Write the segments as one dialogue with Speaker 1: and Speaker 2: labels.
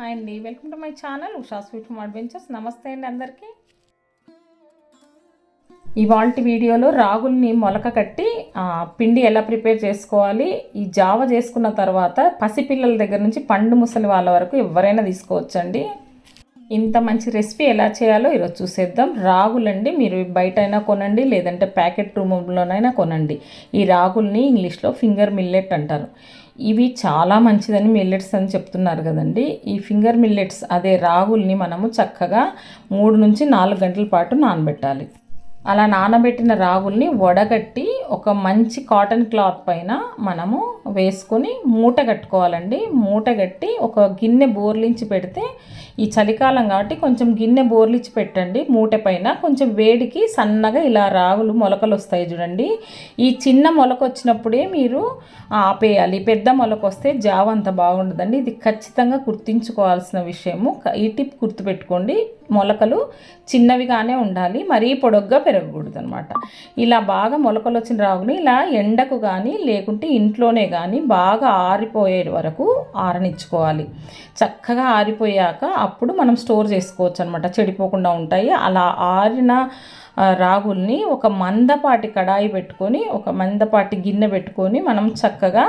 Speaker 1: Hi అండి. Welcome to my channel Usha sweet home adventures. నమస్తే అండి అందరికీ. ఇవాళ వీడియోలో రాగుల్ని మొలక కట్టి ఆ, పిండి ఎలా ప్రిపేర్ చేసుకోవాలి ఈ జావ చేసుకున్న తర్వాత పసిపిల్లల దగ్గర నుంచి పండు ముసలి వాళ్ళ వరకు ఎవరైనా తీసుకోవచ్చండి. ఇంత మంచి రెసిపీ ఎలా చేయాలో ఈరోజు చూసేద్దాం. రాగులండి మీరు బయట అయినా కొనండి లేదంటే ప్యాకెట్ రూమ్లోనైనా కొనండి. ఈ రాగుల్ని ఇంగ్లీష్లో ఫింగర్ మిల్లెట్ అంటారు. ఇవి చాలా మంచిదని మిల్లెట్స్ అని చెప్తున్నారు కదండి. ఈ ఫింగర్ మిల్లెట్స్ అదే రాగుల్ని మనము చక్కగా మూడు నుంచి నాలుగు గంటల పాటు నానబెట్టాలి. అలా నానబెట్టిన రాగుల్ని వడగట్టి ఒక మంచి కాటన్ క్లాత్ పైన మనము వేసుకొని మూట కట్టుకోవాలండి. మూట కట్టి ఒక గిన్నె బోర్లించి పెడితే ఈ చలికాలం కాబట్టి కొంచెం గిన్నె బోర్లించి పెట్టండి. మూట పైన కొంచెం వేడికి సన్నగా ఇలా రాగులు మొలకలు వస్తాయి చూడండి. ఈ చిన్న మొలక వచ్చినప్పుడే మీరు ఆపేయాలి. పెద్ద మొలక వస్తే జావ అంత బాగుండదండి. ఇది ఖచ్చితంగా గుర్తించుకోవాల్సిన విషయము. ఈ టిప్ గుర్తుపెట్టుకోండి. మొలకలు చిన్నవిగానే ఉండాలి. మరీ పొడగ్గా పెరగకూడదు అనమాట ఇలా బాగా మొలకలు వచ్చిన రాగుని ఇలా ఎండకు కానీ లేకుంటే ఇంట్లోనే కానీ బాగా ఆరిపోయే వరకు ఆరనిచ్చుకోవాలి. చక్కగా ఆరిపోయాక అప్పుడు మనం స్టోర్ చేసుకోవచ్చు అనమాట చెడిపోకుండా ఉంటాయి. అలా ఆరిన రాగుల్ని ఒక మందపాటి కడాయి పెట్టుకొని ఒక మందపాటి గిన్నె పెట్టుకొని మనం చక్కగా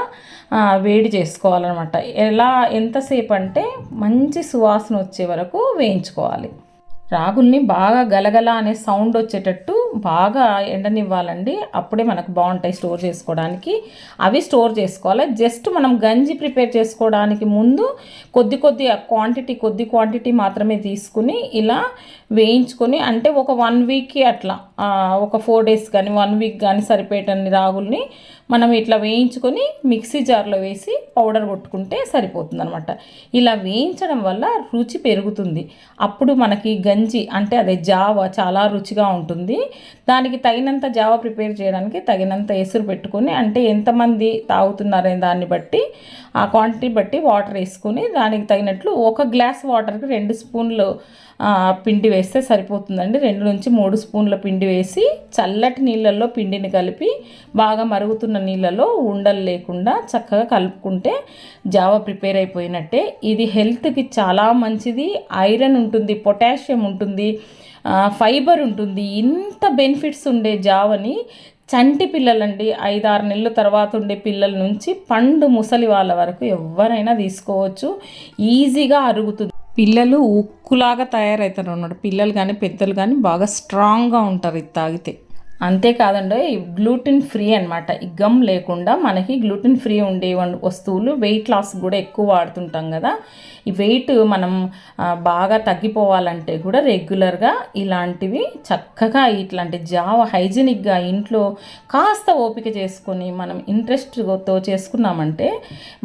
Speaker 1: వేడి చేసుకోవాలన్నమాట. ఎలా ఎంతసేపు అంటే మంచి సువాసన వచ్చే వరకు వేయించుకోవాలి. రాగుల్ని బాగా గలగల అనే సౌండ్ వచ్చేటట్టు బాగా ఎండనివ్వాలండి. అప్పుడే మనకు బాగుంటాయి స్టోర్ చేసుకోవడానికి. అవి స్టోర్ చేసుకోవాలి. జస్ట్ మనం గంజి ప్రిపేర్ చేసుకోవడానికి ముందు కొద్ది కొద్ది క్వాంటిటీ కొద్ది క్వాంటిటీ మాత్రమే తీసుకుని ఇలా వేయించుకొని అంటే ఒక వన్ వీక్కి అట్లా ఒక ఫోర్ డేస్ కానీ వన్ వీక్ కానీ సరిపోయేటన్ని రాగుల్ని మనం ఇట్లా వేయించుకొని మిక్సీ జార్లో వేసి పౌడర్ కొట్టుకుంటే సరిపోతుంది అనమాట ఇలా వేయించడం వల్ల రుచి పెరుగుతుంది. అప్పుడు మనకి గంజి అంటే అదే జావ చాలా రుచిగా ఉంటుంది. దానికి తగినంత జావ ప్రిపేర్ చేయడానికి తగినంత ఎసురు పెట్టుకొని అంటే ఎంతమంది తాగుతున్నారనే దాన్ని బట్టి ఆ క్వాంటిటీ బట్టి వాటర్ వేసుకొని దానికి తగినట్లు ఒక గ్లాస్ వాటర్కి రెండు స్పూన్లు పిండి వేస్తే సరిపోతుందండి. రెండు నుంచి మూడు స్పూన్ల పిండి వేసి చల్లటి నీళ్ళల్లో పిండిని కలిపి బాగా మరుగుతున్న నీళ్ళలో ఉండలు లేకుండా చక్కగా కలుపుకుంటే జావ ప్రిపేర్ అయిపోయినట్టే. ఇది హెల్త్కి చాలా మంచిది. ఐరన్ ఉంటుంది పొటాషియం ఉంటుంది ఫైబర్ ఉంటుంది. ఇంత బెనిఫిట్స్ ఉండే జావని చంటి పిల్లలండి ఆరు నెలల తర్వాత ఉండే పిల్లల నుంచి పండు ముసలి వాళ్ళ వరకు ఎవరైనా తీసుకోవచ్చు. ఈజీగా అరుగుతుంది. పిల్లలు ఉక్కులాగా తయారవుతారు అన్నమాట. పిల్లలు కానీ పెద్దలు కానీ బాగా స్ట్రాంగ్గా ఉంటారు ఇది తాగితే. అంతేకాదండి గ్లూటిన్ ఫ్రీ అనమాట ఈ గమ్ లేకుండా మనకి గ్లూటిన్ ఫ్రీ ఉండే వస్తువులు వెయిట్ లాస్ కూడా ఎక్కువ వాడుతుంటాం కదా. ఈ వెయిట్ మనం బాగా తగ్గిపోవాలంటే కూడా రెగ్యులర్గా ఇలాంటివి చక్కగా ఇట్లాంటి జావ హైజీనిక్గా ఇంట్లో కాస్త ఓపిక చేసుకొని మనం ఇంట్రెస్ట్తో చేసుకున్నామంటే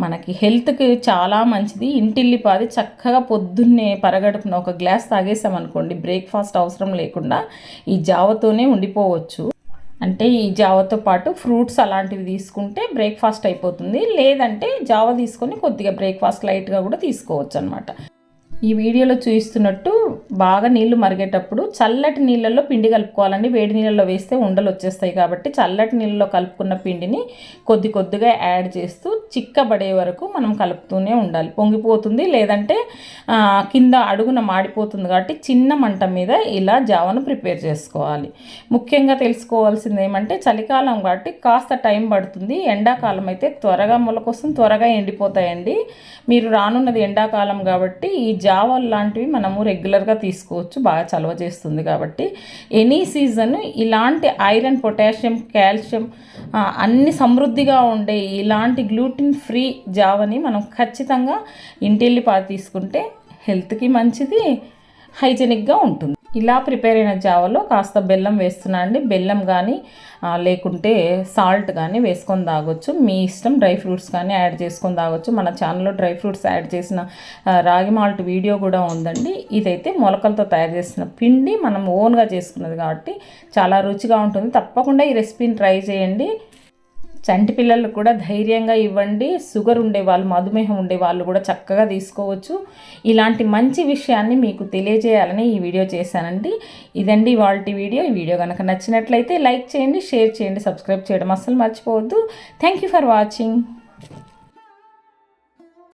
Speaker 1: మనకి హెల్త్కి చాలా మంచిది. ఇంటిల్లిపాది చక్కగా పొద్దున్నే పరగడుపున ఒక గ్లాస్ తాగేసామనుకోండి బ్రేక్ఫాస్ట్ అవసరం లేకుండా ఈ జావతోనే ఉండిపోవచ్చు. అంటే ఈ జావతో పాటు ఫ్రూట్స్ అలాంటివి తీసుకుంటే బ్రేక్ఫాస్ట్ అయిపోతుంది. లేదంటే జావ తీసుకొని కొద్దిగా బ్రేక్ఫాస్ట్ లైట్గా కూడా తీసుకోవచ్చు అనమాట ఈ వీడియోలో చూపిస్తున్నట్టు బాగా నీళ్ళు మరిగేటప్పుడు చల్లటి నీళ్ళల్లో పిండి కలుపుకోవాలండి. వేడి నీళ్ళలో వేస్తే ఉండలు వచ్చేస్తాయి కాబట్టి చల్లటి నీళ్ళలో కలుపుకున్న పిండిని కొద్ది కొద్దిగా యాడ్ చేస్తూ చిక్కబడే వరకు మనం కలుపుతూనే ఉండాలి. పొంగిపోతుంది లేదంటే కింద అడుగున మాడిపోతుంది కాబట్టి చిన్న మంట మీద ఇలా జావను ప్రిపేర్ చేసుకోవాలి. ముఖ్యంగా తెలుసుకోవాల్సింది ఏమంటే చలికాలం కాబట్టి కాస్త టైం పడుతుంది. ఎండాకాలం అయితే త్వరగా మొలకొస్తుంది త్వరగా ఎండిపోతాయండి. మీరు రానున్నది ఎండాకాలం కాబట్టి ఈ జావల్ లాంటివి మనము రెగ్యులర్గా తీసుకోవచ్చు. బాగా చలవ చేస్తుంది కాబట్టి. ఎనీ సీజన్ ఇలాంటి ఐరన్ పొటాషియం కాల్షియం అన్ని సమృద్ధిగా ఉండే ఇలాంటి గ్లూటిన్ ఫ్రీ జావని మనం ఖచ్చితంగా ఇంటిల్లిపాది తీసుకుంటే హెల్త్కి మంచిది హైజెనిక్గా ఉంటుంది. ఇలా ప్రిపేర్ అయిన జావలో కాస్త బెల్లం వేస్తున్నా అండి. బెల్లం కానీ లేకుంటే సాల్ట్ కానీ వేసుకొని తాగొచ్చు. మీ ఇష్టం డ్రై ఫ్రూట్స్ కానీ యాడ్ చేసుకొని తాగొచ్చు. మన ఛానల్లో డ్రై ఫ్రూట్స్ యాడ్ చేసిన రాగి మాల్ట్ వీడియో కూడా ఉందండి. ఇదైతే మొలకలతో తయారు చేసిన పిండి మనం ఓన్గా చేసుకున్నది కాబట్టి చాలా రుచిగా ఉంటుంది. తప్పకుండా ఈ రెసిపీని ట్రై చేయండి. చంటి పిల్లలకు కూడా ధైర్యంగా ఇవ్వండి షుగర్ ఉండేవాళ్ళు మధుమేహం ఉండే వాళ్ళు కూడా చక్కగా తీసుకోవచ్చు. ఇలాంటి మంచి విషయాన్ని మీకు తెలియజేయాలని ఈ వీడియో చేశానండి. ఇదండి వాళ్ళ వీడియో. ఈ వీడియో కనుక నచ్చినట్లయితే లైక్ చేయండి షేర్ చేయండి సబ్స్క్రైబ్ చేయడం అస్సలు మర్చిపోవద్దు. Thank you for watching.